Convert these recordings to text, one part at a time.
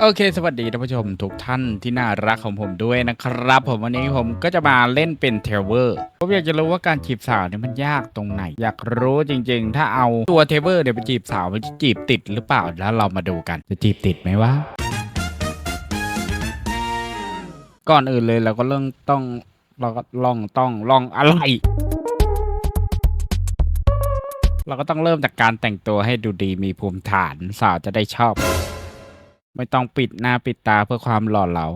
โอเค สวัสดีท่านผู้ชมทุกท่านที่น่ารักของผมด้วยนะครับ ผมวันนี้ผมก็จะมาเล่นเป็นเทเวอร์ผมอยากจะรู้ว่าการจีบสาวเนี่ยมันยากตรงไหน อยากรู้จริง ๆ ถ้าเอาตัวเทเวอร์เนี่ยไปจีบสาวมันจะจีบติดหรือเปล่าแล้วเรามาดูกันจะจีบติดไหมวะก่อนอื่นเลยเราก็เริ่มต้องเราก็ลองต้องลองอะไร เราก็ต้องเริ่มจากการแต่งตัวให้ดูดีมีภูมิฐานสาวจะได้ชอบ ไม่ต้องปิดหน้าปิดตาเพื่อความหล่อเหลา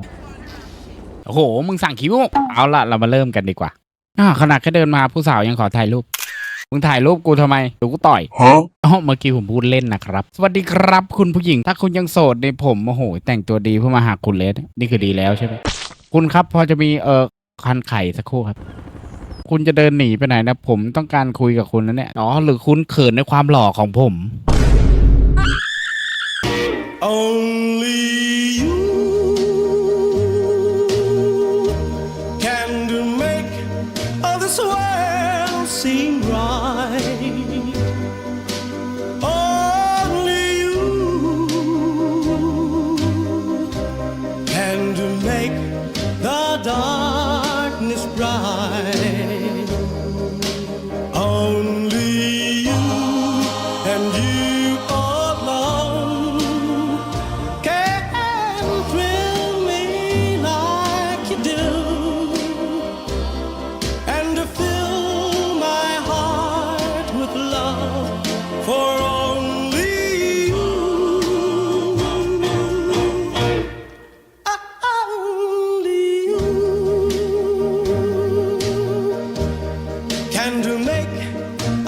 โอ้โห มึงสั่งคิ้วเอาละเรามาเริ่มกันดีกว่าอ่าขนาดแค่เดินมาผู้สาวยังขอถ่ายรูป มึงถ่ายรูปกูทำไมเดี๋ยวกูต่อย Huh? อ๋อเมื่อกี้ผมพูดเล่นนะครับ สวัสดีครับ คุณผู้หญิง ถ้าคุณยังโสดในยผม โอ้โห แต่งตัวดีเพื่อมาหาคุณเลสนี่คือดีแล้วใช่ไหม คุณครับพอจะมีเออคันไข่สักครู่ครับ คุณจะเดินหนีไปไหนนะ ผมต้องการคุยกับคุณนะเนี่ย อ๋อ หรือคุณเขินในความหล่อของผม Only you can make this world seem right. Only you can make the darkness bright. Only you and you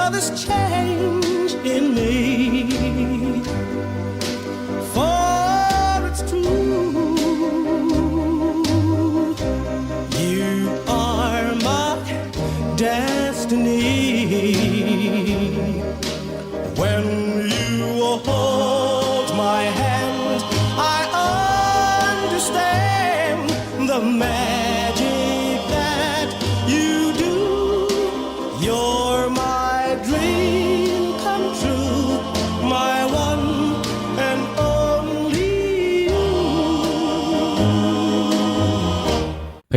others change in me. For it's true, you are my destiny. When you hold my hand,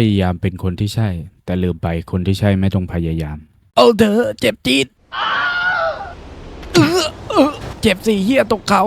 ยายามเป็นคนที่ใช่ แต่ลืมไปคนที่ใช่ไม่ต้องพยายาม เอาเถอะเจ็บจี๊ดเจ็บสี่เฮียตกเขา